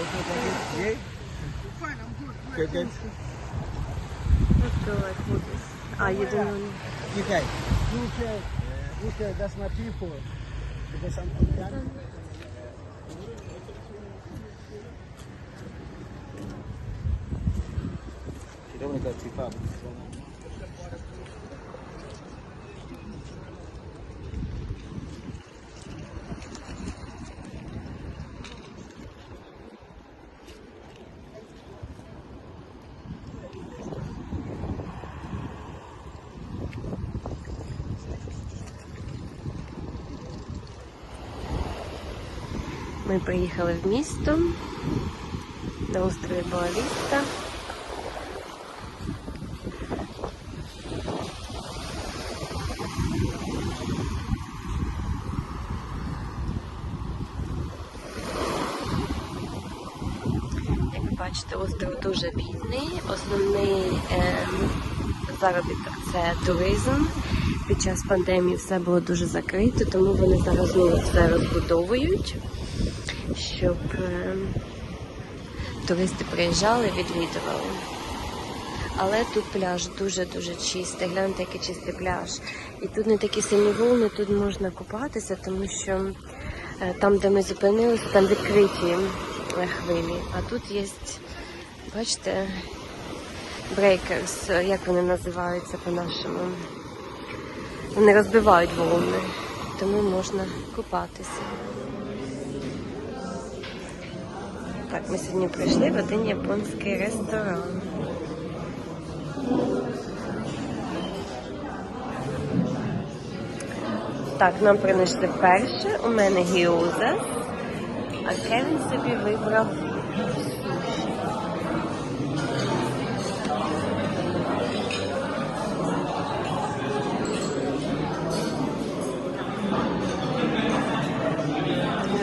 Yeah? Good, good. Let's go like this. Ah, you don't. UK. UK, UK, that's my people. Because I'm from Ghana. You don't want to go too far. Ми приїхали в місто на острові Боавіста. Як ви бачите, остров дуже бідний. Основний ем, заробіток це туризм. Під час пандемії все було дуже закрито, тому вони зараз все розбудовують, щоб ем, туристи приїжджали, відвідували. Але тут пляж дуже-дуже чистий. Гляньте, який чистий пляж. І тут не такі сильні волни, тут можна купатися, тому що е, там, де ми зупинилися, там відкриті е, хвилі. А тут є, бачите, брейкерс, як вони називаються по-нашому. Вони розбивають волни, тому можна купатися. Так, ми сьогодні прийшли в один японський ресторан. Так, нам принесли перше. У мене гіоза, а Кевін собі вибрав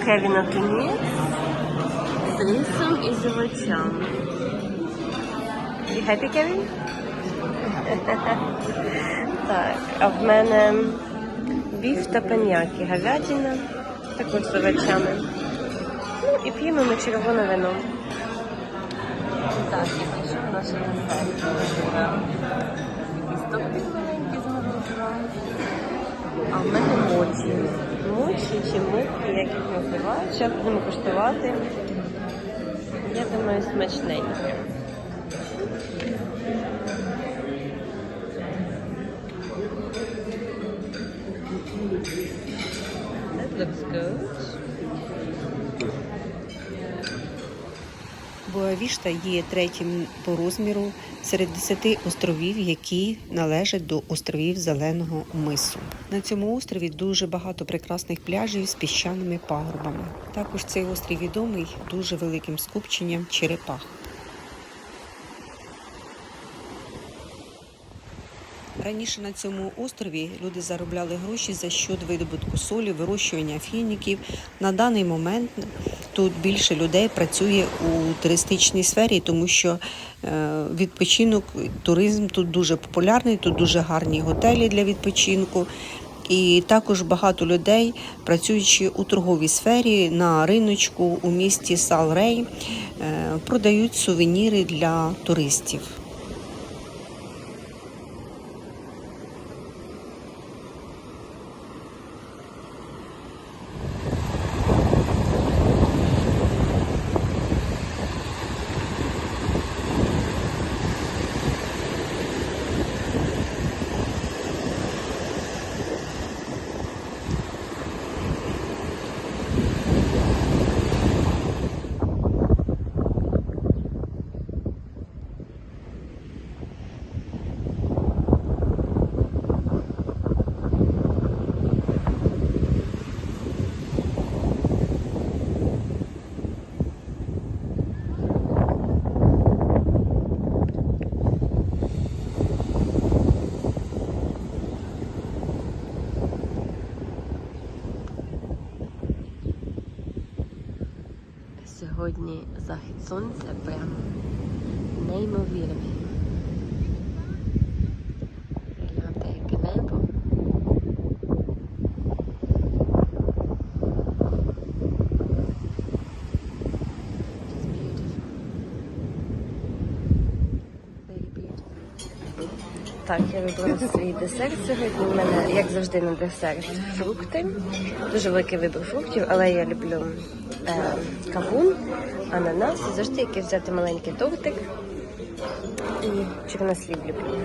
Кевіна тунець з і з овочами. You happy, Кевін? Так, а в мене біф та паньяки, говядина, також з овочами. Ну і п'ємо ми червоне вино. Так, і пішов наш рецепт. Якісь торти маленькі з. А в мене мочі. Мочі чи муки, як їх називають. Зараз будемо куштувати. Я думаю, смачненько. That looks good. Боавішта є третім по розміру серед 10 островів, які належать до островів Зеленого мису. На цьому острові дуже багато прекрасних пляжів з піщаними пагорбами. Також цей острів відомий дуже великим скупченням черепах. Раніше на цьому острові люди заробляли гроші за счет видобутку солі, вирощування фініків. На даний момент тут більше людей працює у туристичній сфері, тому що е, відпочинок, туризм тут дуже популярний, тут дуже гарні готелі для відпочинку. І також багато людей, працюючи у торговій сфері на риночку у місті Салрей, е, продають сувеніри для туристів. Сьогодні захід сонця прям неймовірний. Гляньте, яке небо. Зараз Так, я вибрала свій десерт сьогодні. У мене, як завжди, на десерт фрукти. Дуже великий вибір фруктів, але я люблю е, кавун, ананас. Завжди якийсь взяти маленький тортик. І чорнослів люблю.